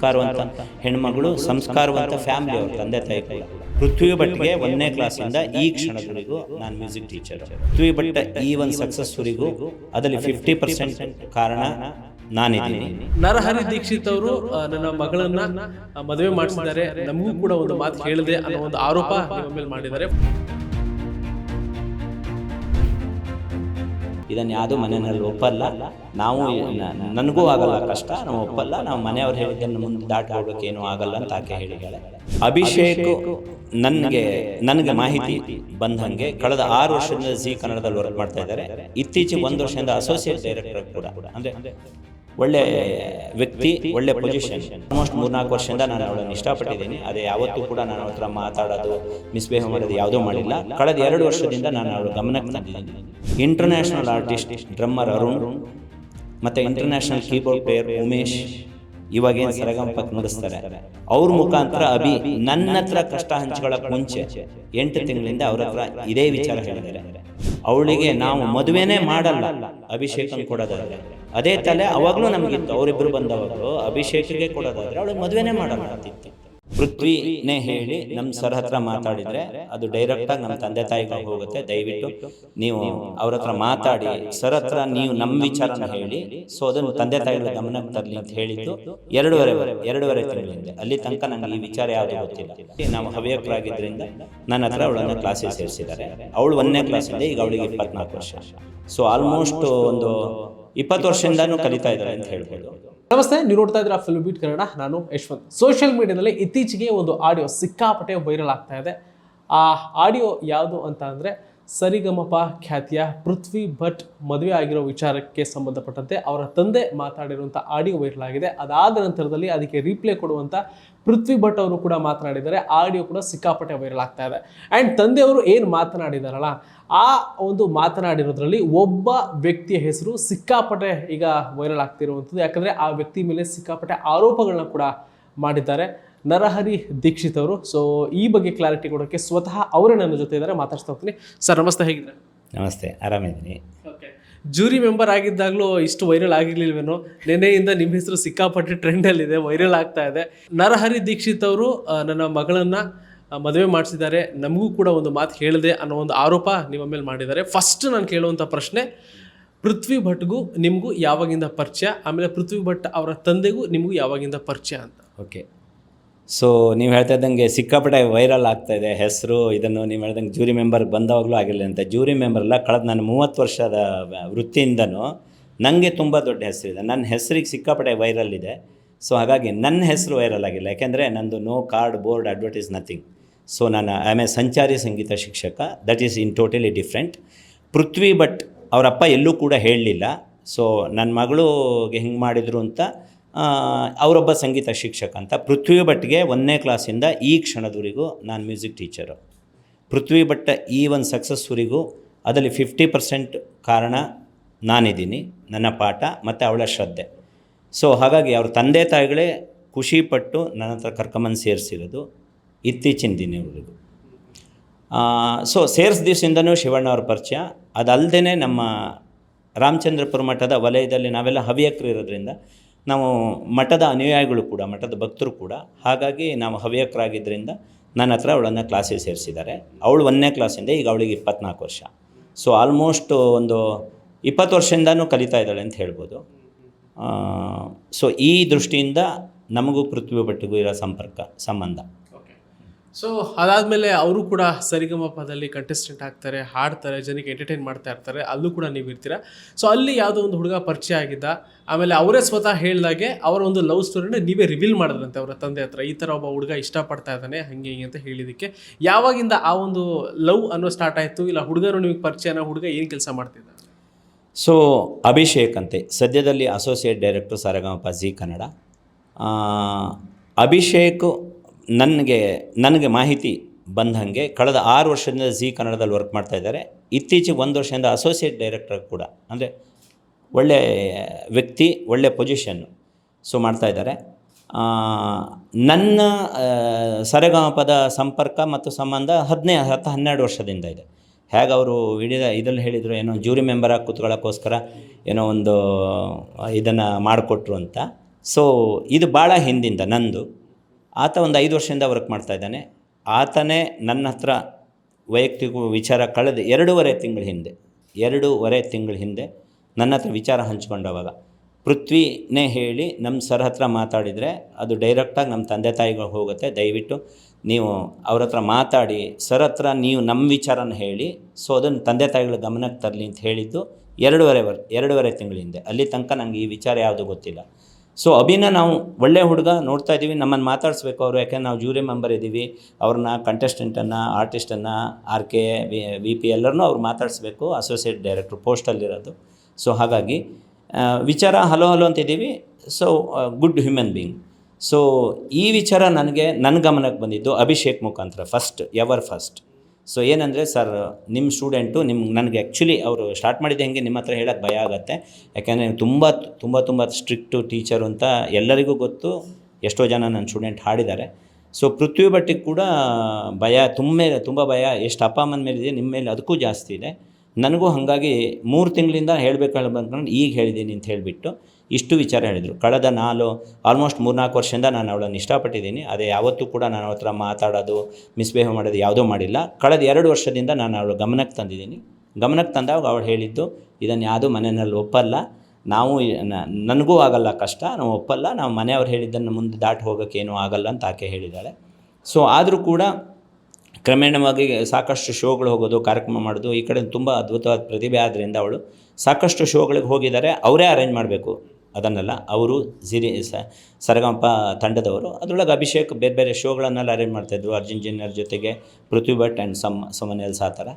ಸಂಸ್ಕಾರವಂತ ಹೆಣ್ಮಗಳು, ಸಂಸ್ಕಾರವಂತ ಫ್ಯಾಮಿಲಿ ಅವ್ರ ತಂದೆ ತಾಯಿ ಕೂಡ. ಪೃಥ್ವಿ ಭಟ್ಗೆ ಒಂದನೇ ಕ್ಲಾಸಿಂದ ಈ ಕ್ಷಣದವರೆಗೂ ನಾನು ಮ್ಯೂಸಿಕ್ ಟೀಚರ್ ಪೃಥ್ವಿ ಭಟ್ ಈ ಒಂದು ಸಕ್ಸಸ್ವರಿಗೂ ಅದರಲ್ಲಿ ಫಿಫ್ಟಿ ಪರ್ಸೆಂಟ್ ಕಾರಣ ನಾನಿದ್ದೀನಿ. ನರಹರಿ ದೀಕ್ಷಿತ್ ಅವರು ನನ್ನ ಮಗಳನ್ನ ಮದುವೆ ಮಾಡಿಸಿದ್ದಾರೆ. ನಮಗೂ ಕೂಡ ಒಂದು ಮಾತು ಹೇಳಿದೆ ಅನ್ನೋ ಒಂದು ಆರೋಪ ಮೇಲೆ ಮಾಡಿದ್ದಾರೆ. ಇದನ್ನು ಯಾವುದೂ ಮನೆಯಲ್ಲಿ ಒಪ್ಪಲ್ಲ. ನಾವು ನನಗೂ ಆಗಲ್ಲ ಕಷ್ಟ, ನಾವು ಒಪ್ಪಲ್ಲ. ನಾವು ಮನೆಯವ್ರು ಹೇಳಿದ್ದನ್ನು ಮುಂದೆ ಏನೂ ಆಗಲ್ಲ ಅಂತ ಆಕೆ ಹೇಳಿದ್ದಾಳೆ. ಅಭಿಷೇಕ್ ನನಗೆ ನನಗೆ ಮಾಹಿತಿ ಬಂದಂಗೆ ಕಳೆದ ಆರು ವರ್ಷದಿಂದ ಜಿ ಕನ್ನಡದಲ್ಲಿ ವರ್ಕ್ ಮಾಡ್ತಾ ಇದ್ದಾರೆ. ಇತ್ತೀಚೆಗೆ ಒಂದು ವರ್ಷದಿಂದ ಅಸೋಸಿಯೇಟ್ ಡೈರೆಕ್ಟರ್ ಕೂಡ. ಅಂದರೆ ಒಳ್ಳೆ ವ್ಯಕ್ತಿ ಒಳ್ಳೆ ಪೊಸಿಷನ್ ಆಲ್ಮೋಸ್ಟ್ ಮೂರ್ನಾಲ್ಕು ವರ್ಷದಿಂದ ನಾನು ಅವಳನ್ನು ಇಷ್ಟಪಟ್ಟಿದ್ದೀನಿ. ಅದೇ ಯಾವತ್ತೂ ಕೂಡ ನಾನು ಅವ್ರ ಹತ್ರ ಮಾತಾಡೋದು ಮಿಸ್ಬಿಹೇವ್ ಮಾಡೋದು ಯಾವುದೂ ಮಾಡಿಲ್ಲ. ಕಳೆದ ಎರಡು ವರ್ಷದಿಂದ ನಾನು ಅವಳ ಗಮನಕ್ಕೆ ತಂದಿದ್ದೀನಿ. ಇಂಟರ್ನ್ಯಾಷನಲ್ ಆರ್ಟಿಸ್ಟ್ ಡ್ರಮ್ಮರ್ ಅರುಣ್ ಮತ್ತು ಇಂಟರ್ನ್ಯಾಷನಲ್ ಕೀಬೋರ್ಡ್ ಪ್ಲೇಯರ್ ಉಮೇಶ್. ಇವಾಗೇನು ಸರಗಂಪಕ್ಕೆ ನುಡಿಸ್ತಾರೆ ಅವ್ರ ಮುಖಾಂತರ ಅಭಿ ನನ್ನ ಹತ್ರ ಕಷ್ಟ ಹಂಚ್ಕೊಳ್ಳೋಕೆ ಮುಂಚೆ ಎಂಟು ತಿಂಗಳಿಂದ ಅವ್ರ ಹತ್ರ ಇದೇ ವಿಚಾರ ಹೇಳಿದ್ದಾರೆ. ಅವಳಿಗೆ ನಾವು ಮದುವೆನೇ ಮಾಡಲ್ಲ. ಅಭಿಷೇಕನ್ ಕೊಡೋದಾದ್ರೆ. ಅದೇ ತಲೆ ಅವಾಗಲೂ ನಮಗಿತ್ತು ಅವರಿಬ್ಬರು ಬಂದವರು ಅಭಿಷೇಕಿಗೆ ಕೊಡೋದಾದ್ರೆ ಅವಳಿಗೆ ಮದುವೆನೇ ಮಾಡಲ್ಲ ಅಂತಿತ್ತು. ಪೃಥ್ವಿನೇ ಹೇಳಿ ನಮ್ಮ ಸರ್ ಹತ್ರ ಮಾತಾಡಿದ್ರೆ ಅದು ಡೈರೆಕ್ಟಾಗಿ ನಮ್ಮ ತಂದೆ ತಾಯಿಗೆ ಹೋಗುತ್ತೆ. ದಯವಿಟ್ಟು ನೀವು ಅವ್ರ ಹತ್ರ ಮಾತಾಡಿ. ಸರ್ ಹತ್ರ ನೀವು ನಮ್ಮ ವಿಚಾರನ ಹೇಳಿ. ಸೊ ಅದನ್ನು ತಂದೆ ತಾಯಿಗಳ ಗಮನಕ್ಕೆ ತರಲಿ ಅಂತ ಹೇಳಿದ್ದು ಎರಡೂವರೆ ಎರಡೂವರೆ ತಿಂಗಳಿಂದ. ಅಲ್ಲಿ ತನಕ ನನಗೆ ಈ ವಿಚಾರ ಯಾವುದು ಗೊತ್ತಿಲ್ಲ. ನಾವು ಹವ್ಯಕರಾಗಿದ್ದರಿಂದ ನನ್ನ ಹತ್ರ ಅವಳನ್ನು ಕ್ಲಾಸಿಗೆ ಸೇರಿಸಿದ್ದಾರೆ. ಅವಳು ಒಂದನೇ ಕ್ಲಾಸಿಂದ ಈಗ ಅವಳಿಗೆ ಇಪ್ಪತ್ನಾಲ್ಕು ವರ್ಷ. ಸೊ ಆಲ್ಮೋಸ್ಟ್ ಒಂದು ಇಪ್ಪತ್ತು ವರ್ಷದಿಂದನೂ ಕಲಿತಾ ಇದ್ದಾರೆ ಅಂತ ಹೇಳ್ಬೋದು. ನಮಸ್ತೆ, ನೀವು ನೋಡ್ತಾ ಇದ್ದೀರಾ ಫಿಲ್ಮ್ ಬೀಟ್ ಕನ್ನಡ. ನಾನು ಯಶವಂತ್. ಸೋಷಿಯಲ್ ಮೀಡಿಯಾದಲ್ಲಿ ಇತ್ತೀಚೆಗೆ ಒಂದು ಆಡಿಯೋ ಸಿಕ್ಕಾಪಟ್ಟೆ ವೈರಲ್ ಆಗ್ತಾ ಇದೆ. ಆ ಆಡಿಯೋ ಯಾವುದು ಅಂತ ಅಂದರೆ ಸರಿಗಮಪ ಖ್ಯಾತಿಯ ಪೃಥ್ವಿ ಭಟ್ ಮದುವೆ ಆಗಿರೋ ವಿಚಾರಕ್ಕೆ ಸಂಬಂಧಪಟ್ಟಂತೆ ಅವರ ತಂದೆ ಮಾತಾಡಿರುವಂಥ ಆಡಿಯೋ ವೈರಲ್ ಆಗಿದೆ ಅದಾದ ನಂತರದಲ್ಲಿ ಅದಕ್ಕೆ ರೀಪ್ಲೇ ಕೊಡುವಂಥ ಪೃಥ್ವಿ ಭಟ್ ಅವರು ಕೂಡ ಮಾತನಾಡಿದ್ದಾರೆ. ಆಡಿಯೋ ಕೂಡ ಸಿಕ್ಕಾಪಟ್ಟೆ ವೈರಲ್ ಆಗ್ತಾ ಇದೆ. ಆ್ಯಂಡ್ ತಂದೆಯವರು ಏನು ಮಾತನಾಡಿದಾರಲ್ಲ, ಆ ಒಂದು ಮಾತನಾಡಿರೋದ್ರಲ್ಲಿ ಒಬ್ಬ ವ್ಯಕ್ತಿಯ ಹೆಸರು ಸಿಕ್ಕಾಪಟ್ಟೆ ಈಗ ವೈರಲ್ ಆಗ್ತಿರುವಂಥದ್ದು. ಯಾಕಂದರೆ ಆ ವ್ಯಕ್ತಿ ಮೇಲೆ ಸಿಕ್ಕಾಪಟ್ಟೆ ಆರೋಪಗಳನ್ನ ಕೂಡ ಮಾಡಿದ್ದಾರೆ. ನರಹರಿ ದೀಕ್ಷಿತ್ ಅವರು ಸೊ ಈ ಬಗ್ಗೆ ಕ್ಲಾರಿಟಿ ಕೊಡೋಕ್ಕೆ ಸ್ವತಃ ಅವರೇ ನನ್ನ ಜೊತೆ ಇದ್ದಾರೆ ಮಾತಾಡ್ತಾ ಹೋಗ್ತೀನಿ. ಸರ್ ನಮಸ್ತೆ ಹೇಗಿದ್ದಾರೆ? ನಮಸ್ತೆ ಆರಾಮಿದ್ದೀನಿ. ಓಕೆ ಜೂರಿ ಮೆಂಬರ್ ಆಗಿದ್ದಾಗಲೂ ಇಷ್ಟು ವೈರಲ್ ಆಗಿರ್ಲಿಲ್ವೇನೋ? ನಿನ್ನೆಯಿಂದ ನಿಮ್ಮ ಹೆಸರು ಸಿಕ್ಕಾಪಟ್ಟೆ ಟ್ರೆಂಡಲ್ಲಿದೆ ವೈರಲ್ ಆಗ್ತಾ ಇದೆ. ನರಹರಿ ದೀಕ್ಷಿತ್ ಅವರು ನನ್ನ ಮಗಳನ್ನ ಮದುವೆ ಮಾಡಿಸಿದ್ದಾರೆ. ನಮಗೂ ಕೂಡ ಒಂದು ಮಾತು ಹೇಳಿದೆ ಅನ್ನೋ ಒಂದು ಆರೋಪ ನಿಮ್ಮ ಮೇಲೆ ಮಾಡಿದ್ದಾರೆ. ಫಸ್ಟ್ ನಾನು ಕೇಳುವಂಥ ಪ್ರಶ್ನೆ ಪೃಥ್ವಿ ಭಟ್ಗೂ ನಿಮಗೂ ಯಾವಾಗಿಂದ ಪರಿಚಯ? ಆಮೇಲೆ ಪೃಥ್ವಿ ಭಟ್ ಅವರ ತಂದೆಗೂ ನಿಮಗೂ ಯಾವಾಗಿಂದ ಪರಿಚಯ ಅಂತ? ಓಕೆ ಸೊ ನೀವು ಹೇಳ್ತಾ ಇದ್ದಂಗೆ ಸಿಕ್ಕಾಪಟ್ಟೆ ವೈರಲ್ ಆಗ್ತಾ ಇದೆ. ಹೆಸರು, ಇದನ್ನು ನೀವು ಹೇಳ್ದಂಗೆ ಜೂರಿ ಮೆಂಬರ್ ಬಂದವಾಗಲೂ ಆಗಿರಲಿ ಅಂತ. ಜೂರಿ ಮೆಂಬರ್ ಎಲ್ಲ ಕಳೆದ ನನ್ನ ಮೂವತ್ತು ವರ್ಷದ ವೃತ್ತಿಯಿಂದನೂ ನನಗೆ ತುಂಬ ದೊಡ್ಡ ಹೆಸರಿದೆ. ನನ್ನ ಹೆಸರಿಗೆ ಸಿಕ್ಕಾಪಟ್ಟೆ ವೈರಲ್ ಇದೆ. ಸೊ ಹಾಗಾಗಿ ನನ್ನ ಹೆಸರು ವೈರಲ್ ಆಗಿಲ್ಲ. ಯಾಕೆಂದರೆ ನಂದು no card board advertise nothing so ನಾನು ಐ ಆಮ್ ಎ ಸಂಚಾರಿ ಸಂಗೀತ ಶಿಕ್ಷಕ. That is in totally different Prithvi Bhat ಅವರಪ್ಪ ಎಲ್ಲೂ ಕೂಡ ಹೇಳಲಿಲ್ಲ. ಸೊ ನನ್ನ ಮಗಳಿಗೆ ಹೆಂಗೆ ಮಾಡಿದರು ಅಂತ ಅವರೊಬ್ಬ ಸಂಗೀತ ಶಿಕ್ಷಕ ಅಂತ. ಪೃಥ್ವಿ ಭಟ್ಗೆ ಒಂದನೇ ಕ್ಲಾಸಿಂದ ಈ ಕ್ಷಣದವರೆಗೂ ನಾನು ಮ್ಯೂಸಿಕ್ ಟೀಚರು ಪೃಥ್ವಿ ಭಟ್ ಈ ಒಂದು ಸಕ್ಸಸ್ವರೆಗೂ ಅದರಲ್ಲಿ ಫಿಫ್ಟಿ ಪರ್ಸೆಂಟ್ ಕಾರಣ ನಾನಿದ್ದೀನಿ, ನನ್ನ ಪಾಠ ಮತ್ತು ಅವಳ ಶ್ರದ್ಧೆ. ಸೊ ಹಾಗಾಗಿ ಅವ್ರ ತಂದೆ ತಾಯಿಗಳೇ ಖುಷಿಪಟ್ಟು ನನ್ನ ಹತ್ರ ಕರ್ಕೊಂಬಂದು ಸೇರಿಸಿರೋದು ಇತ್ತೀಚಿನ ದಿನವರೆಗೂ. ಸೊ ಸೇರ್ಸ್ ದಿವಸದಿಂದನೂ ಶಿವಣ್ಣ ಅವ್ರ ಪರಿಚಯ. ಅದಲ್ಲದೆ ನಮ್ಮ ರಾಮಚಂದ್ರಪುರ ಮಠದ ವಲಯದಲ್ಲಿ ನಾವೆಲ್ಲ ಹವ್ಯಕರು ಇರೋದ್ರಿಂದ ನಾವು ಮಠದ ಅನುಯಾಯಿಗಳು ಕೂಡ, ಮಠದ ಭಕ್ತರು ಕೂಡ, ಹಾಗಾಗಿ ನಾವು ಹವ್ಯಕರಾಗಿದ್ದರಿಂದ ನನ್ನ ಹತ್ರ ಅವಳನ್ನು ಕ್ಲಾಸಿಗೆ ಸೇರಿಸಿದ್ದಾರೆ. ಅವಳು ಒಂದನೇ ಕ್ಲಾಸಿಂದ ಈಗ ಅವಳಿಗೆ ಇಪ್ಪತ್ನಾಲ್ಕು ವರ್ಷ. ಸೊ ಆಲ್ಮೋಸ್ಟ್ ಒಂದು ಇಪ್ಪತ್ತು ವರ್ಷದಿಂದನೂ ಕಲಿತಾ ಇದ್ದಾಳೆ ಅಂತ ಹೇಳ್ಬೋದು. ಸೊ ಈ ದೃಷ್ಟಿಯಿಂದ ನಮಗೂ ಪೃಥ್ವಿ ಭಟ್ಟಿಗೂ ಇರೋ ಸಂಪರ್ಕ, ಸಂಬಂಧ. ಸೊ ಅದಾದಮೇಲೆ ಅವರು ಕೂಡ ಸರಿಗಮಪದಲ್ಲಿ ಕಂಟೆಸ್ಟೆಂಟ್ ಆಗ್ತಾರೆ, ಹಾಡ್ತಾರೆ, ಜನಕ್ಕೆ ಎಂಟರ್ಟೈನ್ ಮಾಡ್ತಾ ಇರ್ತಾರೆ, ಅಲ್ಲೂ ಕೂಡ ನೀವು ಇರ್ತೀರಾ? ಸೊ ಅಲ್ಲಿ ಯಾವುದೋ ಒಂದು ಹುಡುಗ ಪರಿಚಯ ಆಗಿದ್ದ, ಆಮೇಲೆ ಅವರೇ ಸ್ವತಃ ಹೇಳಿದಾಗೆ ಅವರ ಒಂದು ಲವ್ ಸ್ಟೋರಿನ ನೀವೇ ರಿವೀಲ್ ಮಾಡಿದ್ರಂತೆ ಅವರ ತಂದೆ ಹತ್ರ. ಈ ಥರ ಒಬ್ಬ ಹುಡುಗ ಇಷ್ಟಪಡ್ತಾ ಇದ್ದಾನೆ, ಹಂಗೆ ಹಿಂಗೆ ಅಂತ ಹೇಳಿದ್ದಕ್ಕೆ ಯಾವಾಗಿಂದ ಆ ಒಂದು ಲವ್ ಅನ್ನೋ ಸ್ಟಾರ್ಟ್ ಆಯಿತು? ಇಲ್ಲ ಹುಡುಗರು ನಿಮಗೆ ಪರಿಚಯನ ಹುಡುಗ ಏನು ಕೆಲಸ ಮಾಡ್ತಿದ್ದ? ಸೊ ಅಭಿಷೇಕ್ ಅಂತೆ. ಸದ್ಯದಲ್ಲಿ ಅಸೋಸಿಯೇಟ್ ಡೈರೆಕ್ಟರ್ ಸರಗಮಪ ಜಿ ಕನ್ನಡ. ಅಭಿಷೇಕ್ ನನಗೆ ನನಗೆ ಮಾಹಿತಿ ಬಂದಂಗೆ ಕಳೆದ ಆರು ವರ್ಷದಿಂದ ಜಿ ಕನ್ನಡದಲ್ಲಿ ವರ್ಕ್ ಮಾಡ್ತಾ ಇದ್ದಾರೆ. ಇತ್ತೀಚೆಗೆ ಒಂದು ವರ್ಷದಿಂದ ಅಸೋಸಿಯೇಟ್ ಡೈರೆಕ್ಟರ್ ಕೂಡ ಅಂದರೆ ಒಳ್ಳೆ ವ್ಯಕ್ತಿ ಒಳ್ಳೆ ಪೊಸಿಷನ್ನು ಸೊ ಮಾಡ್ತಾ ಇದ್ದಾರೆ. ಆ, ನನ್ನ ಸರೆಗಮಪದ ಸಂಪರ್ಕ ಮತ್ತು ಸಂಬಂಧ ಹದಿನೈದು ಹತ್ತು ಹನ್ನೆರಡು ವರ್ಷದಿಂದ ಇದೆ. ಹೇಗೆ ಅವರು ಹಿಡಿದ ಇದರಲ್ಲಿ ಹೇಳಿದರು ಏನೋ ಜೂರಿ ಮೆಂಬರಾಗಿ ಕೂತ್ಕೊಳ್ಳೋಕ್ಕೋಸ್ಕರ ಏನೋ ಒಂದು ಇದನ್ನು ಮಾಡಿಕೊಟ್ರು ಅಂತ. ಸೊ ಇದು ಭಾಳ ಹಿಂದಿಂದ ನಂದು. ಆತ ಒಂದು ಐದು ವರ್ಷದಿಂದ ವರ್ಕ್ ಮಾಡ್ತಾ ಇದ್ದಾನೆ. ಆತನೇ ನನ್ನ ಹತ್ರ ವೈಯಕ್ತಿಕ ವಿಚಾರ ಕಳೆದ ಎರಡೂವರೆ ತಿಂಗಳ ಹಿಂದೆ, ಎರಡೂವರೆ ತಿಂಗಳ ಹಿಂದೆ ನನ್ನ ಹತ್ರ ವಿಚಾರ ಹಂಚ್ಕೊಂಡವಾಗ ಪೃಥ್ವಿನೇ ಹೇಳಿ ನಮ್ಮ ಸರ್ ಹತ್ರ ಮಾತಾಡಿದರೆ ಅದು ಡೈರೆಕ್ಟಾಗಿ ನಮ್ಮ ತಂದೆ ತಾಯಿಗಳು ಹೋಗುತ್ತೆ. ದಯವಿಟ್ಟು ನೀವು ಅವ್ರ ಹತ್ರ ಮಾತಾಡಿ, ಸರ್ ಹತ್ರ ನೀವು ನಮ್ಮ ವಿಚಾರನ ಹೇಳಿ ಸೊ ಅದನ್ನು ತಂದೆ ತಾಯಿಗಳ ಗಮನಕ್ಕೆ ತರಲಿ ಅಂತ ಹೇಳಿದ್ದು ಎರಡೂವರೆ ವರ್, ಎರಡೂವರೆ ತಿಂಗಳಿಂದೆ ಅಲ್ಲಿ ತನಕ ನನಗೆ ಈ ವಿಚಾರ ಯಾವುದು ಗೊತ್ತಿಲ್ಲ. ಸೊ ಅಭಿನ ನಾವು ಒಳ್ಳೆ ಹುಡುಗ ನೋಡ್ತಾ ಇದ್ದೀವಿ, ನಮ್ಮನ್ನು ಮಾತಾಡಿಸ್ಬೇಕು ಅವರು, ಯಾಕೆಂದ್ರೆ ನಾವು ಜೂರಿ ಮೆಂಬರ್ ಇದ್ದೀವಿ ಅವ್ರನ್ನ ಕಂಟೆಸ್ಟೆಂಟನ್ನು ಆರ್ಟಿಸ್ಟನ್ನು ಆರ್ ಕೆ ವಿ ಪಿ ಎಲ್ಲರನ್ನೂ ಅವ್ರು ಮಾತಾಡಿಸ್ಬೇಕು ಅಸೋಸಿಯೇಟ್ ಡೈರೆಕ್ಟ್ರು ಪೋಸ್ಟಲ್ಲಿರೋದು ಸೊ ಹಾಗಾಗಿ ವಿಚಾರ hello hello ಅಂತಿದ್ದೀವಿ so good human being so ಈ ವಿಚಾರ ನನಗೆ ನನ್ನ ಗಮನಕ್ಕೆ ಬಂದಿದ್ದು ಅಭಿಷೇಕ್ ಮುಖಾಂತರ ಫಸ್ಟ್ ಎವರ್ ಫಸ್ಟ್ ಸೊ ಏನಂದರೆ ಸರ್ ನಿಮ್ಮ ಸ್ಟೂಡೆಂಟು ನಿಮ್ಮ ನನಗೆ ಆ್ಯಕ್ಚುಲಿ ಅವರು ಸ್ಟಾರ್ಟ್ ಮಾಡಿದ ಹೆಂಗೆ ನಿಮ್ಮ ಹತ್ರ ಹೇಳೋಕ್ಕೆ ಭಯ ಆಗುತ್ತೆ. ಯಾಕೆಂದರೆ ತುಂಬ ತುಂಬ ತುಂಬ ಸ್ಟ್ರಿಕ್ಟು ಟೀಚರು ಅಂತ ಎಲ್ಲರಿಗೂ ಗೊತ್ತು. ಎಷ್ಟೋ ಜನ ನನ್ನ ಸ್ಟೂಡೆಂಟ್ ಹಾಡಿದ್ದಾರೆ. ಸೊ ಪೃಥ್ವಿ ಭಟ್ಟಿಗೆ ಕೂಡ ಭಯ, ತುಂಬ ತುಂಬ ಭಯ. ಎಷ್ಟು ಅಪ್ಪ, ಅಮ್ಮನ ಮೇಲೆ ಇದೆ ನಿಮ್ಮ ಮೇಲೆ ಅದಕ್ಕೂ ಜಾಸ್ತಿ ಇದೆ. ನನಗೂ ಹಾಗಾಗಿ ಮೂರು ತಿಂಗಳಿಂದ ಹೇಳಬೇಕು ಬಂದ್ಕೊಂಡು ಈಗ ಹೇಳಿದ್ದೀನಿ ಅಂತ ಹೇಳಿಬಿಟ್ಟು. ಇಷ್ಟು ವಿಚಾರ ಹೇಳಿದರು. ಕಳೆದ ನಾಲ್ಕು ಆಲ್ಮೋಸ್ಟ್ ಮೂರ್ನಾಲ್ಕು ವರ್ಷದಿಂದ ನಾನು ಅವಳನ್ನು ಇಷ್ಟಪಟ್ಟಿದ್ದೀನಿ. ಅದೇ ಯಾವತ್ತೂ ಕೂಡ ನಾನು ಅವ್ರ ಹತ್ರ ಮಾತಾಡೋದು, ಮಿಸ್ಬಿಹೇವ್ ಮಾಡೋದು ಯಾವುದೂ ಮಾಡಿಲ್ಲ. ಕಳೆದ ಎರಡು ವರ್ಷದಿಂದ ನಾನು ಅವಳು ಗಮನಕ್ಕೆ ತಂದಿದ್ದೀನಿ. ಗಮನಕ್ಕೆ ತಂದಾಗ ಅವಳು ಹೇಳಿದ್ದು, ಇದನ್ನು ಯಾವುದೂ ಮನೆಯಲ್ಲಿ ಒಪ್ಪಲ್ಲ. ನಾವು ನನಗೂ ಆಗಲ್ಲ ಕಷ್ಟ, ನಾವು ಒಪ್ಪಲ್ಲ. ನಾವು ಮನೆಯವ್ರು ಹೇಳಿದ್ದನ್ನು ಮುಂದೆ ದಾಟಿ ಹೋಗೋಕ್ಕೇನೂ ಆಗಲ್ಲ ಅಂತ ಆಕೆ ಹೇಳಿದ್ದಾಳೆ. ಸೊ, ಆದರೂ ಕೂಡ ಕ್ರಮೇಣವಾಗಿ ಸಾಕಷ್ಟು ಶೋಗಳು ಹೋಗೋದು, ಕಾರ್ಯಕ್ರಮ ಮಾಡೋದು, ಈ ಕಡೆ ತುಂಬ ಅದ್ಭುತವಾದ ಪ್ರತಿಭೆ ಆದ್ದರಿಂದ ಅವಳು ಸಾಕಷ್ಟು ಶೋಗಳಿಗೆ ಹೋಗಿದ್ದಾರೆ. ಅವರೇ ಅರೇಂಜ್ ಮಾಡಬೇಕು. ಅದನ್ನೆಲ್ಲ ಅವರು ಸ, ಸರಗಂಪ ತಂಡದವರು, ಅದರೊಳಗೆ ಅಭಿಷೇಕ್ ಬೇರೆ ಬೇರೆ ಶೋಗಳನ್ನೆಲ್ಲ ಅರೇಂಜ್ ಮಾಡ್ತಾಯಿದ್ರು ಅರ್ಜುನ್ ಜಿನ್ನರ್ ಜೊತೆಗೆ Prithvi Bhat and some someone else ಆ ಥರ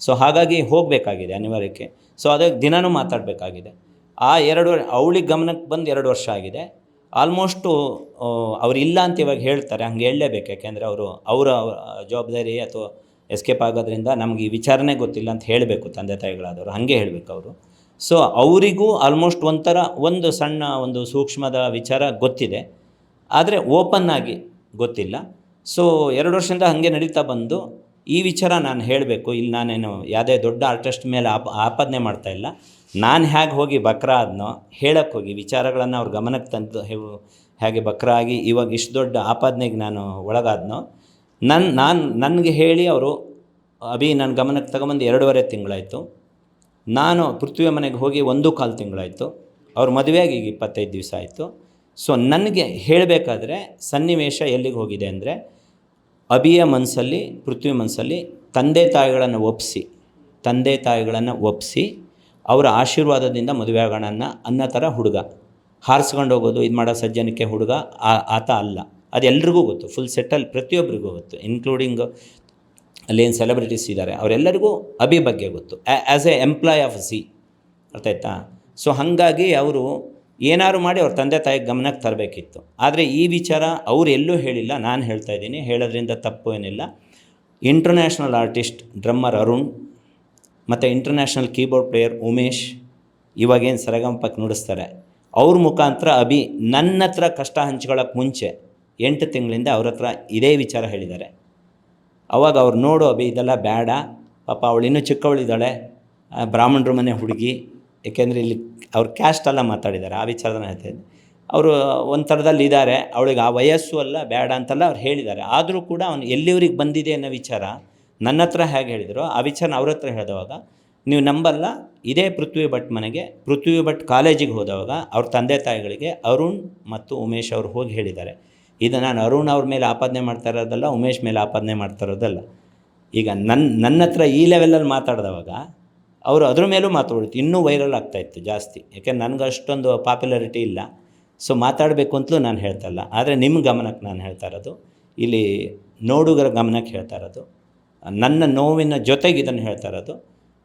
ಸೊ ಹಾಗಾಗಿ ಹೋಗಬೇಕಾಗಿದೆ ಅನಿವಾರ್ಯಕ್ಕೆ. ಸೊ ಅದಕ್ಕೆ ದಿನಾನೂ ಮಾತಾಡಬೇಕಾಗಿದೆ. ಆ ಎರಡು, ಅವಳಿಗೆ ಗಮನಕ್ಕೆ ಬಂದು ಎರಡು ವರ್ಷ ಆಗಿದೆ. ಆಲ್ಮೋಸ್ಟು ಇಲ್ಲ ಅಂತ ಇವಾಗ ಹೇಳ್ತಾರೆ. ಹಂಗೆ ಹೇಳಲೇಬೇಕು. ಯಾಕೆಂದರೆ ಅವರು, ಅವರ ಜವಾಬ್ದಾರಿ ಅಥವಾ ಎಸ್ಕೇಪ್ ಆಗೋದ್ರಿಂದ ನಮಗೆ ಈ ವಿಚಾರನೇ ಗೊತ್ತಿಲ್ಲ ಅಂತ ಹೇಳಬೇಕು ತಂದೆ ತಾಯಿಗಳಾದವರು. ಹಾಗೆ ಹೇಳಬೇಕು ಅವರು. ಸೊ ಅವರಿಗೂ ಆಲ್ಮೋಸ್ಟ್ ಒಂಥರ ಒಂದು ಸಣ್ಣ ಒಂದು ಸೂಕ್ಷ್ಮದ ವಿಚಾರ ಗೊತ್ತಿದೆ. ಆದರೆ ಓಪನ್ ಆಗಿ ಗೊತ್ತಿಲ್ಲ. ಸೊ ಎರಡು ವರ್ಷದಿಂದ ಹಾಗೆ ನಡೀತಾ ಬಂದು ಈ ವಿಚಾರ ನಾನು ಹೇಳಬೇಕು. ಇಲ್ಲಿ ನಾನೇನು ಯಾವುದೇ ದೊಡ್ಡ ಆರ್ಟಿಸ್ಟ್ ಮೇಲೆ ಆಪ, ಆಪಾದನೆ ಮಾಡ್ತಾ ಇಲ್ಲ. ನಾನು ಹೇಗೆ ಹೋಗಿ ಬಕ್ರ ಆದ್ನೋ ಹೇಳಕ್ಕೆ ಹೋಗಿ, ವಿಚಾರಗಳನ್ನು ಅವ್ರ ಗಮನಕ್ಕೆ ತಂದು ಹೇಗೆ ಬಕ್ರ ಆಗಿ ಇವಾಗ ಇಷ್ಟು ದೊಡ್ಡ ಆಪಾದನೆಗೆ ನಾನು ಒಳಗಾದ್ನೋ ನನ್ನ ನಾನು, ನನಗೆ ಹೇಳಿ ಅವರು, ಅಭಿ ನನ್ನ ಗಮನಕ್ಕೆ ತಗೊಂಬಂದು ಎರಡೂವರೆ ತಿಂಗಳಾಯಿತು. ನಾನು ಪೃಥ್ವಿಯ ಮನೆಗೆ ಹೋಗಿ ಒಂದು ಕಾಲು ತಿಂಗಳಾಯಿತು. ಅವ್ರ ಮದುವೆಯಾಗಿ ಈಗ ಇಪ್ಪತ್ತೈದು ದಿವಸ ಆಯಿತು. ಸೊ ನನಗೆ ಹೇಳಬೇಕಾದ್ರೆ ಸನ್ನಿವೇಶ ಎಲ್ಲಿಗೆ ಹೋಗಿದೆ ಅಂದರೆ ಅಬಿಯ ಮನಸ್ಸಲ್ಲಿ, ಪೃಥ್ವಿ ಮನಸ್ಸಲ್ಲಿ ತಂದೆ ತಾಯಿಗಳನ್ನು ಒಪ್ಪಿಸಿ ತಂದೆ ತಾಯಿಗಳನ್ನು ಒಪ್ಪಿಸಿ ಅವರ ಆಶೀರ್ವಾದದಿಂದ ಮದುವೆ ಆಗೋಣ ಅನ್ನೋ ಥರ ಹುಡುಗ. ಹಾರಿಸ್ಕೊಂಡು ಹೋಗೋದು, ಇದು ಮಾಡೋ ಸಜ್ಜನಿಕೆ ಹುಡುಗ ಆ- ಆತ ಅಲ್ಲ. ಅದು ಎಲ್ರಿಗೂ ಗೊತ್ತು. ಫುಲ್ ಸೆಟ್ಟಲ್ಲಿ ಪ್ರತಿಯೊಬ್ಬರಿಗೂ ಗೊತ್ತು. ಇನ್ಕ್ಲೂಡಿಂಗ್ ಅಲ್ಲೇನು ಸೆಲೆಬ್ರಿಟೀಸ್ ಇದ್ದಾರೆ ಅವರೆಲ್ಲರಿಗೂ ಅಭಿ ಬಗ್ಗೆ ಗೊತ್ತು. As a employee of C ಅರ್ಥ ಆಯ್ತಾ? ಸೊ ಹಾಗಾಗಿ ಅವರು ಏನಾದ್ರು ಮಾಡಿ ಅವ್ರ ತಂದೆ ತಾಯಿಗೆ ಗಮನಕ್ಕೆ ತರಬೇಕಿತ್ತು. ಆದರೆ ಈ ವಿಚಾರ ಅವ್ರು ಎಲ್ಲೂ ಹೇಳಿಲ್ಲ, ನಾನು ಹೇಳ್ತಾ ಇದ್ದೀನಿ. ಹೇಳೋದ್ರಿಂದ ತಪ್ಪು ಏನಿಲ್ಲ. ಇಂಟರ್ನ್ಯಾಷನಲ್ ಆರ್ಟಿಸ್ಟ್ ಡ್ರಮ್ಮರ್ ಅರುಣ್, ಮತ್ತು ಇಂಟರ್ನ್ಯಾಷನಲ್ ಕೀಬೋರ್ಡ್ ಪ್ಲೇಯರ್ ಉಮೇಶ್, ಇವಾಗೇನು ಸರಗಂಪಕ್ಕೆ ನುಡಿಸ್ತಾರೆ. ಅವ್ರ ಮುಖಾಂತರ ಅಭಿ ನನ್ನ ಹತ್ರ ಕಷ್ಟ ಹಂಚ್ಕೊಳ್ಳೋಕ್ಕೆ ಮುಂಚೆ ಎಂಟು ತಿಂಗಳಿಂದ ಅವ್ರ ಹತ್ರ ಇದೇ ವಿಚಾರ ಹೇಳಿದ್ದಾರೆ. ಅವಾಗ ಅವ್ರು ನೋಡು ಅಭಿ, ಇದೆಲ್ಲ ಬೇಡ ಪಾಪ ಅವಳು ಇನ್ನೂ ಚಿಕ್ಕವಳಿದ್ದಾಳೆ. ಬ್ರಾಹ್ಮಣರು ಮನೆ ಹುಡುಗಿ. ಏಕೆಂದರೆ ಇಲ್ಲಿ ಅವ್ರು ಕ್ಯಾಸ್ಟ್ ಎಲ್ಲ ಮಾತಾಡಿದ್ದಾರೆ, ಆ ವಿಚಾರನ ಹೇಳ್ತಾಯಿದ್ದೆ ಅವರು ಒಂದು ಥರದಲ್ಲಿ ಇದ್ದಾರೆ ಅವಳಿಗೆ ಆ ವಯಸ್ಸು ಅಲ್ಲ ಬೇಡ ಅಂತೆಲ್ಲ ಅವ್ರು ಹೇಳಿದ್ದಾರೆ. ಆದರೂ ಕೂಡ ಅವನು ಎಲ್ಲಿವ್ರಿಗೆ ಬಂದಿದೆ ಅನ್ನೋ ವಿಚಾರ ನನ್ನ ಹತ್ರ ಹೇಗೆ ಹೇಳಿದರು, ಆ ವಿಚಾರನ ಅವ್ರ ಹತ್ರ ಹೇಳಿದವಾಗ, ನೀವು ನಂಬಲ್ಲ, ಇದೇ ಪೃಥ್ವಿ ಭಟ್ ಮನೆಗೆ, ಪೃಥ್ವಿ ಭಟ್ ಕಾಲೇಜಿಗೆ ಹೋದವಾಗ ಅವ್ರ ತಂದೆ ತಾಯಿಗಳಿಗೆ ಅರುಣ್ ಮತ್ತು ಉಮೇಶ್ ಅವರು ಹೋಗಿ ಹೇಳಿದ್ದಾರೆ. ಇದು ನಾನು ಅರುಣ್ ಅವ್ರ ಮೇಲೆ ಆಪಾದನೆ ಮಾಡ್ತಾ ಇರೋದಲ್ಲ, ಉಮೇಶ್ ಮೇಲೆ ಆಪಾದನೆ ಮಾಡ್ತಾ ಇರೋದಲ್ಲ. ಈಗ ನನ್ನ ನನ್ನ ಹತ್ರ ಈ ಲೆವೆಲಲ್ಲಿ ಮಾತಾಡಿದವಾಗ ಅವರು ಅದ್ರ ಮೇಲೂ ಮಾತಾಡ್ತು ಇನ್ನೂ ವೈರಲ್ ಆಗ್ತಾಯಿತ್ತು ಜಾಸ್ತಿ. ಯಾಕೆಂದ್ರೆ ನನಗೆ ಅಷ್ಟೊಂದು ಪಾಪ್ಯುಲಾರಿಟಿ ಇಲ್ಲ. ಸೊ ಮಾತಾಡಬೇಕು ಅಂತಲೂ ನಾನು ಹೇಳ್ತಲ್ಲ ಆದರೆ ನಿಮ್ಮ ಗಮನಕ್ಕೆ ನಾನು ಹೇಳ್ತಾ ಇರೋದು, ಇಲ್ಲಿ ನೋಡುಗರ ಗಮನಕ್ಕೆ ಹೇಳ್ತಾ ಇರೋದು, ನನ್ನ ನೋವಿನ ಜೊತೆಗೆ ಇದನ್ನು ಹೇಳ್ತಾ ಇರೋದು.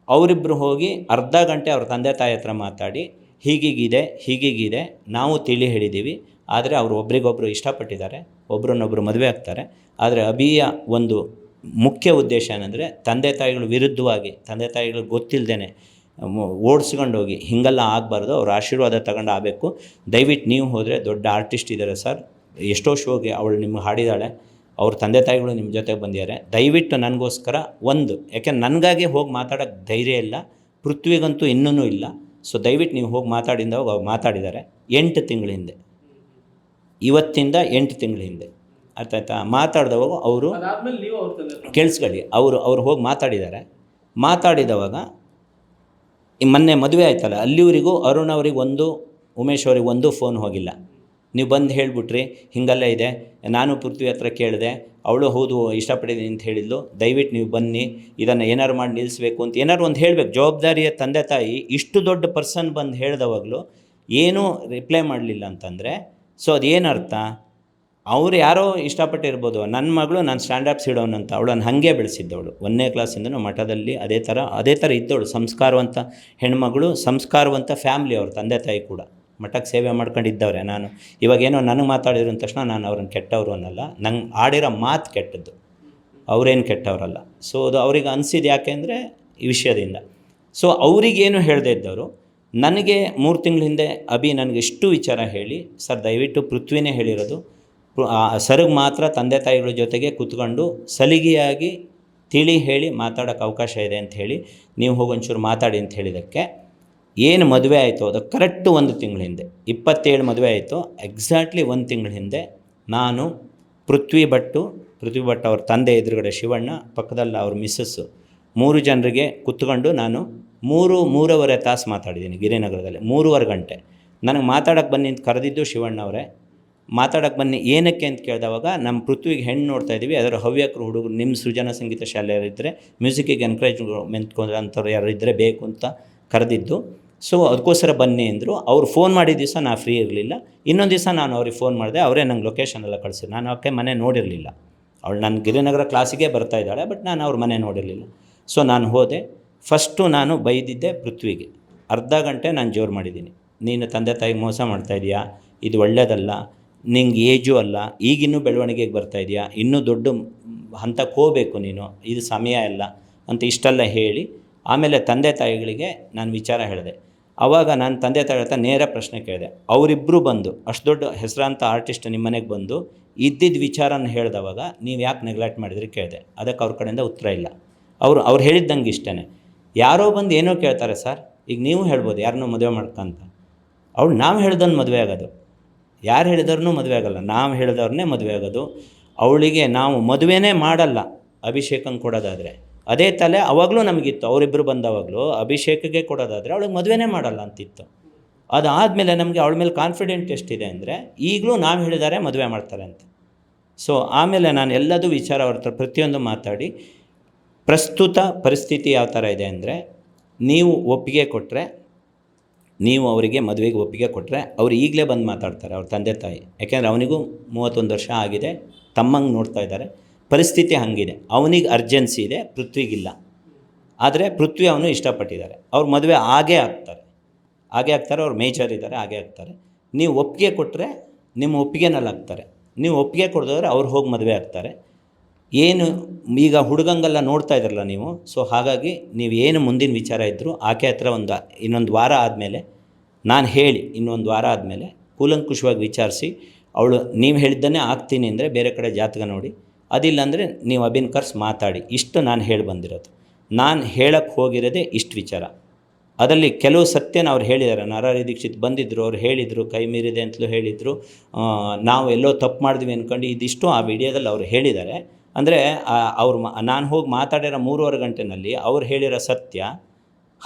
ಅವರಿಬ್ಬರು ಹೋಗಿ ಅರ್ಧ ಗಂಟೆ ಅವ್ರ ತಂದೆ ತಾಯಿ ಹತ್ರ ಮಾತಾಡಿ, ಹೀಗೀಗಿದೆ ಹೀಗೀಗಿದೆ, ನಾವು ತಿಳಿ ಹೇಳಿದ್ದೀವಿ. ಆದರೆ ಅವರು ಒಬ್ರಿಗೊಬ್ಬರು ಇಷ್ಟಪಟ್ಟಿದ್ದಾರೆ ಒಬ್ರನ್ನೊಬ್ಬರು ಮದುವೆ ಆಗ್ತಾರೆ. ಆದರೆ ಅಭಿಯ ಒಂದು ಮುಖ್ಯ ಉದ್ದೇಶ ಏನಂದರೆ, ತಂದೆ ತಾಯಿಗಳು ವಿರುದ್ಧವಾಗಿ, ತಂದೆ ತಾಯಿಗಳು ಗೊತ್ತಿಲ್ಲದೇ ಓಡಿಸ್ಕೊಂಡು ಹೋಗಿ ಹೀಗೆಲ್ಲ ಆಗಬಾರ್ದು, ಅವ್ರ ಆಶೀರ್ವಾದ ತಗೊಂಡು ಆಗಬೇಕು. ದಯವಿಟ್ಟು ನೀವು ಹೋದರೆ ದೊಡ್ಡ ಆರ್ಟಿಸ್ಟ್ ಇದ್ದಾರೆ ಸರ್. ಎಷ್ಟೋ ಶೋಗೆ ಅವಳು ನಿಮ್ಗೆ ಹಾಡಿದಾಳೆ, ಅವ್ರ ತಂದೆ ತಾಯಿಗಳು ನಿಮ್ಮ ಜೊತೆಗೆ ಬಂದಿದ್ದಾರೆ. ದಯವಿಟ್ಟು ನನಗೋಸ್ಕರ ಒಂದು, ಯಾಕೆಂದ್ರೆ ನನಗಾಗಿ ಹೋಗಿ ಮಾತಾಡೋಕ್ಕೆ ಧೈರ್ಯ ಇಲ್ಲ, ಪೃಥ್ವಿಗಂತೂ ಇನ್ನೂ ಇಲ್ಲ. ಸೊ ದಯವಿಟ್ಟು ನೀವು ಹೋಗಿ ಮಾತಾಡಿಂದವಾಗ ಅವ್ರು ಮಾತಾಡಿದ್ದಾರೆ. ಎಂಟು ತಿಂಗಳ ಹಿಂದೆ. ಇವತ್ತಿಂದ ಎಂಟು ತಿಂಗಳ ಹಿಂದೆ. ಅರ್ಥ ಆಯ್ತಾ? ಮಾತಾಡಿದವಾಗ ಅವರು ಕೇಳಿಸ್ಕೊಳ್ಳಿ. ಅವರು ಅವ್ರು ಹೋಗಿ ಮಾತಾಡಿದ್ದಾರೆ. ಮಾತಾಡಿದವಾಗ ಈ ಮೊನ್ನೆ ಮದುವೆ ಆಯ್ತಲ್ಲ ಅಲ್ಲಿವರಿಗೂ ಅರುಣ್ ಅವ್ರಿಗೆ ಒಂದು ಉಮೇಶ್ ಅವ್ರಿಗೆ ಒಂದು ಫೋನ್ ಹೋಗಿಲ್ಲ. ನೀವು ಬಂದು ಹೇಳಿಬಿಟ್ರಿ ಹಿಂಗಲ್ಲೇ ಇದೆ. ನಾನು ಪೃಥ್ವಿ ಹತ್ರ ಕೇಳಿದೆ ಅವಳು ಹೌದು ಇಷ್ಟಪಟ್ಟಿದ್ದೀನಿ ಅಂತ ಹೇಳಿದ್ಲು. ದಯವಿಟ್ಟು ನೀವು ಬನ್ನಿ ಇದನ್ನು ಏನಾರು ಮಾಡಿ ನಿಲ್ಲಿಸ್ಬೇಕು ಅಂತ ಏನಾರು ಒಂದು ಹೇಳಬೇಕು. ಜವಾಬ್ದಾರಿಯ ತಂದೆ ತಾಯಿ ಇಷ್ಟು ದೊಡ್ಡ ಪರ್ಸನ್ ಬಂದು ಹೇಳಿದವಾಗಲೂ ಏನೂ ರಿಪ್ಲೈ ಮಾಡಲಿಲ್ಲ ಅಂತಂದರೆ ಸೊ ಅದೇನರ್ಥ? ಅವ್ರು ಯಾರೋ ಇಷ್ಟಪಟ್ಟಿರ್ಬೋದು ನನ್ನ ಮಗಳು ನಾನು ಸ್ಟ್ಯಾಂಡಪ್ ಸಿಡೋನಂತ ಅಂತ, ಅವಳನ್ನು ಹಾಗೆ ಬೆಳೆಸಿದ್ದವಳು. ಒಂದನೇ ಕ್ಲಾಸಿಂದನೂ ಮಠದಲ್ಲಿ ಅದೇ ಥರ ಅದೇ ಥರ ಇದ್ದವಳು, ಸಂಸ್ಕಾರವಂತ ಹೆಣ್ಮಗಳು, ಸಂಸ್ಕಾರವಂತ ಫ್ಯಾಮ್ಲಿ ಅವ್ರ, ತಂದೆ ತಾಯಿ ಕೂಡ. ಮಠಕ್ಕೆ ಸೇವೆ ಮಾಡ್ಕೊಂಡಿದ್ದವ್ರೆ ನಾನು. ಇವಾಗೇನೋ ನನಗೆ ಮಾತಾಡಿದ್ರು ಅಂದ ತಕ್ಷಣ ನಾನು ಅವ್ರನ್ನ ಕೆಟ್ಟವರು ಅನ್ನಲ್ಲ, ನಂಗೆ ಆಡಿರೋ ಮಾತು ಕೆಟ್ಟದ್ದು. ಅವರೇನು ಕೆಟ್ಟವರಲ್ಲ. ಸೊ ಅದು ಅವ್ರಿಗೆ ಅನಿಸಿದ್ದು ಯಾಕೆ ಅಂದರೆ ಈ ವಿಷಯದಿಂದ. ಸೊ ಅವರಿಗೇನು ಹೇಳದೇ ಇದ್ದವರು ನನಗೆ ಮೂರು ತಿಂಗಳ ಹಿಂದೆ ಅಭಿ ನನಗೆ ಇಷ್ಟು ವಿಚಾರ ಹೇಳಿ, ಸರ್ ದಯವಿಟ್ಟು ಪೃಥ್ವಿನೇ ಹೇಳಿರೋದು. ಸರ್ಗೆ ಮಾತ್ರ ತಂದೆ ತಾಯಿಗಳ ಜೊತೆಗೆ ಕೂತ್ಕೊಂಡು ಸಲಿಗೆಯಾಗಿ ತಿಳಿ ಹೇಳಿ ಮಾತಾಡೋಕೆ ಅವಕಾಶ ಇದೆ ಅಂತ ಹೇಳಿ, ನೀವು ಹೋಗಿ ಒಂಚೂರು ಮಾತಾಡಿ ಅಂತ ಹೇಳಿದ್ದಕ್ಕೆ ಏನು ಮದುವೆ ಆಯಿತು ಅದು ಕರೆಕ್ಟು ಒಂದು ತಿಂಗಳ ಹಿಂದೆ, ಇಪ್ಪತ್ತೇಳು ಮದುವೆ ಆಯಿತು ಎಕ್ಸಾಕ್ಟ್ಲಿ ಒಂದು ತಿಂಗಳ ಹಿಂದೆ ನಾನು ಪೃಥ್ವಿ ಭಟ್ಟು, ಪೃಥ್ವಿ ಭಟ್ ಅವ್ರ ತಂದೆ ಎದುರುಗಡೆ ಶಿವಣ್ಣ, ಪಕ್ಕದಲ್ಲಿ ಅವ್ರ ಮಿಸ್ಸಸ್ಸು ಮೂರು ಜನರಿಗೆ ಕುತ್ಕೊಂಡು ನಾನು ಮೂರು, ಮೂರುವರೆ ತಾಸು ಮಾತಾಡಿದ್ದೀನಿ ಗಿರಿನಗರದಲ್ಲಿ, ಮೂರುವರೆ ಗಂಟೆ. ನನಗೆ ಮಾತಾಡೋಕ್ಕೆ ಬನ್ನಿ ಅಂತ ಕರೆದಿದ್ದು ಶಿವಣ್ಣ ಅವರೇ ಮಾತಾಡೋಕ್ಕೆ ಬನ್ನಿ, ಏನಕ್ಕೆ ಅಂತ ಕೇಳಿದವಾಗ ನಮ್ಮ ಪೃಥ್ವಿಗೆ ಹೆಣ್ಣು ನೋಡ್ತಾ ಇದ್ದೀವಿ ಅದರ ಹವ್ಯಕರು ಹುಡುಗರು ನಿಮ್ಮ ಸೃಜನ ಸಂಗೀತ ಶಾಲೆ ಯಾರಿದ್ದರೆ ಎನ್ಕರೇಜ್ ಎನ್ಕರೇಜ್ಮೆಂಟ್ ಅಂಥವ್ರು ಯಾರು ಇದ್ದರೆ ಬೇಕು ಅಂತ ಕರೆದಿದ್ದು. ಸೊ ಅದಕ್ಕೋಸ್ಕರ ಬನ್ನಿ ಅಂದರು, ಅವ್ರು ಫೋನ್ ಮಾಡಿದ ದಿವಸ ನಾನು ಫ್ರೀ ಇರಲಿಲ್ಲ. ಇನ್ನೊಂದು ದಿವಸ ನಾನು ಅವ್ರಿಗೆ ಫೋನ್ ಮಾಡಿದೆ, ಅವರೇ ನಂಗೆ ಲೊಕೇಶನ್ ಎಲ್ಲ ಕಳಿಸಿದ್ರು. ನಾನು ಅವಕ್ಕೆ ಮನೆ ನೋಡಿರಲಿಲ್ಲ. ಅವಳು ನನ್ನ ಗಿರಿನಗರ ಕ್ಲಾಸಿಗೆ ಬರ್ತಾ ಇದ್ದಾಳೆ ಬಟ್ ನಾನು ಅವ್ರ ಮನೆ ನೋಡಿರಲಿಲ್ಲ. ಸೊ ನಾನು ಹೋದೆ. ಫಸ್ಟು ನಾನು ಬೈದಿದ್ದೆ ಪೃಥ್ವಿಗೆ. ಅರ್ಧ ಗಂಟೆ ನಾನು ಜೋರು ಮಾಡಿದ್ದೀನಿ. ನೀನು ತಂದೆ ತಾಯಿಗೆ ಮೋಸ ಮಾಡ್ತಾ ಇದೀಯಾ? ಇದು ಒಳ್ಳೆಯದಲ್ಲ ನಿಂಗೆ ಏಜು ಅಲ್ಲ. ಈಗಿನ್ನೂ ಬೆಳವಣಿಗೆಗೆ ಬರ್ತಾ ಇದೆಯಾ? ಇನ್ನೂ ದೊಡ್ಡ ಹಂತಕ್ಕೆ ಹೋಗಬೇಕು ನೀನು. ಇದು ಸಮಯ ಅಲ್ಲ ಅಂತ ಇಷ್ಟೆಲ್ಲ ಹೇಳಿ ಆಮೇಲೆ ತಂದೆ ತಾಯಿಗಳಿಗೆ ನಾನು ವಿಚಾರ ಹೇಳಿದೆ. ಆವಾಗ ನಾನು ತಂದೆ ತಾಯಿ ಹತ್ರ ನೇರ ಪ್ರಶ್ನೆ ಕೇಳಿದೆ. ಅವರಿಬ್ಬರು ಬಂದು, ಅಷ್ಟು ದೊಡ್ಡ ಹೆಸರಾಂತ ಆರ್ಟಿಸ್ಟ್ ನಿಮ್ಮ ಮನೆಗೆ ಬಂದು ಇದ್ದಿದ್ದ ವಿಚಾರನ ಹೇಳಿದವಾಗ ನೀವು ಯಾಕೆ ನೆಗ್ಲೆಕ್ಟ್ ಮಾಡಿದ್ರಿ ಕೇಳಿದೆ. ಅದಕ್ಕೆ ಅವ್ರ ಕಡೆಯಿಂದ ಉತ್ತರ ಇಲ್ಲ. ಅವರು, ಅವ್ರು ಹೇಳಿದ್ದಂಗೆ ಇಷ್ಟೇ ಯಾರೋ ಬಂದು ಏನೋ ಕೇಳ್ತಾರೆ, ಸರ್, ಈಗ ನೀವು ಹೇಳ್ಬೋದು, ಯಾರನ್ನೂ ಮದುವೆ ಮಾಡ್ಕಂತ ಅವಳು, ನಾವು ಹೇಳ್ದನ್ನು ಮದುವೆ ಆಗೋದು. ಯಾರು ಹೇಳಿದವ್ರನ್ನೂ ಮದುವೆ ಆಗಲ್ಲ, ನಾವು ಹೇಳಿದವ್ರನ್ನೇ ಮದುವೆ ಆಗೋದು. ಅವಳಿಗೆ ನಾವು ಮದುವೆನೇ ಮಾಡಲ್ಲ ಅಭಿಷೇಕಂಗೆ ಕೊಡೋದಾದರೆ. ಅದೇ ತಲೆ ಅವಾಗಲೂ ನಮಗಿತ್ತು ಅವರಿಬ್ಬರು ಬಂದವಾಗಲೂ ಅಭಿಷೇಕಗೆ ಕೊಡೋದಾದರೆ ಅವಳಿಗೆ ಮದುವೆನೇ ಮಾಡಲ್ಲ ಅಂತಿತ್ತು. ಅದಾದಮೇಲೆ ನಮಗೆ ಅವಳ ಮೇಲೆ ಕಾನ್ಫಿಡೆಂಟ್ ಎಷ್ಟಿದೆ ಅಂದರೆ, ಈಗಲೂ ನಾವು ಹೇಳಿದಾರೆ ಮದುವೆ ಮಾಡ್ತಾರೆ ಅಂತ. ಸೊ ಆಮೇಲೆ ನಾನು ಎಲ್ಲದೂ ವಿಚಾರ ಅವ್ರ ಹತ್ರ ಪ್ರತಿಯೊಂದು ಮಾತಾಡಿ ಪ್ರಸ್ತುತ ಪರಿಸ್ಥಿತಿ ಯಾವ ಥರ ಇದೆ ಅಂದರೆ ನೀವು ಒಪ್ಪಿಗೆ ಕೊಟ್ಟರೆ, ನೀವು ಅವರಿಗೆ ಮದುವೆಗೆ ಒಪ್ಪಿಗೆ ಕೊಟ್ಟರೆ ಅವ್ರು ಈಗಲೇ ಬಂದು ಮಾತಾಡ್ತಾರೆ ಅವ್ರ ತಂದೆ ತಾಯಿ. ಯಾಕೆಂದರೆ ಅವನಿಗೂ ಮೂವತ್ತೊಂದು ವರ್ಷ ಆಗಿದೆ, ತಮ್ಮಂಗೆ ನೋಡ್ತಾ ಇದ್ದಾರೆ. ಪರಿಸ್ಥಿತಿ ಹಾಗಿದೆ. ಅವನಿಗೆ ಅರ್ಜೆನ್ಸಿ ಇದೆ, ಪೃಥ್ವಿಗಿಲ್ಲ. ಆದರೆ ಪೃಥ್ವಿ ಅವನು ಇಷ್ಟಪಟ್ಟಿದ್ದಾರೆ. ಅವ್ರ ಮದುವೆ ಆಗೇ ಆಗ್ತಾರೆ. ಹಾಗೆ ಆಗ್ತಾರೆ, ಅವ್ರು ಮೇಜರ್ ಇದ್ದಾರೆ ಹಾಗೆ ಆಗ್ತಾರೆ. ನೀವು ಒಪ್ಪಿಗೆ ಕೊಟ್ಟರೆ ನಿಮ್ಮ ಒಪ್ಪಿಗೆನಲ್ಲಿ ಆಗ್ತಾರೆ. ನೀವು ಒಪ್ಪಿಗೆ ಕೊಡ್ದವ್ರೆ ಅವ್ರು ಹೋಗಿ ಮದುವೆ ಆಗ್ತಾರೆ. ಏನು ಈಗ ಹುಡುಗಂಗೆಲ್ಲ ನೋಡ್ತಾ ಇದ್ರಲ್ಲ ನೀವು? ಸೊ ಹಾಗಾಗಿ ನೀವು ಏನು ಮುಂದಿನ ವಿಚಾರ ಇದ್ದರೂ ಆಕೆ ಹತ್ರ ಒಂದು ಇನ್ನೊಂದು ವಾರ ಆದಮೇಲೆ ನಾನು ಹೇಳಿ, ಇನ್ನೊಂದು ವಾರ ಆದಮೇಲೆ ಕೂಲಂಕುಷವಾಗಿ ವಿಚಾರಿಸಿ, ಅವಳು ನೀವು ಹೇಳಿದ್ದನ್ನೇ ಆಗ್ತೀನಿ ಅಂದರೆ ಬೇರೆ ಕಡೆ ಜಾತಕ ನೋಡಿ. ಅದಿಲ್ಲ ಅಂದರೆ ನೀವು ಅಭಿನ್ ಕರ್ಸ್ ಮಾತಾಡಿ, ಇಷ್ಟು ನಾನು ಹೇಳಿ ಬಂದಿರೋದು. ನಾನು ಹೇಳಕ್ಕೆ ಹೋಗಿರೋದೇ ಇಷ್ಟು ವಿಚಾರ. ಅದರಲ್ಲಿ ಕೆಲವು ಸತ್ಯನ ಅವ್ರು ಹೇಳಿದ್ದಾರೆ ನರಾರಿ ದೀಕ್ಷಿತ್ ಬಂದಿದ್ದರು ಅವ್ರು ಹೇಳಿದರು, ಕೈ ಮೀರಿದೆ ಅಂತಲೂ ಹೇಳಿದರು ನಾವು ಎಲ್ಲೋ ತಪ್ಪು ಮಾಡಿದ್ವಿ ಅಂದ್ಕೊಂಡು ಇದಿಷ್ಟು ಆ ವಿಡಿಯೋದಲ್ಲಿ ಅವ್ರು ಹೇಳಿದ್ದಾರೆ ಅಂದರೆ ಅವ್ರು ನಾನು ಹೋಗಿ ಮಾತಾಡಿರೋ ಮೂರುವರೆ ಗಂಟೆನಲ್ಲಿ ಅವ್ರು ಹೇಳಿರೋ ಸತ್ಯ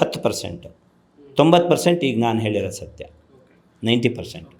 ಹತ್ತು ಪರ್ಸೆಂಟ್. ತೊಂಬತ್ತು ಪರ್ಸೆಂಟ್ ಈಗ ನಾನು ಹೇಳಿರೋ ಸತ್ಯ. Ninety percent.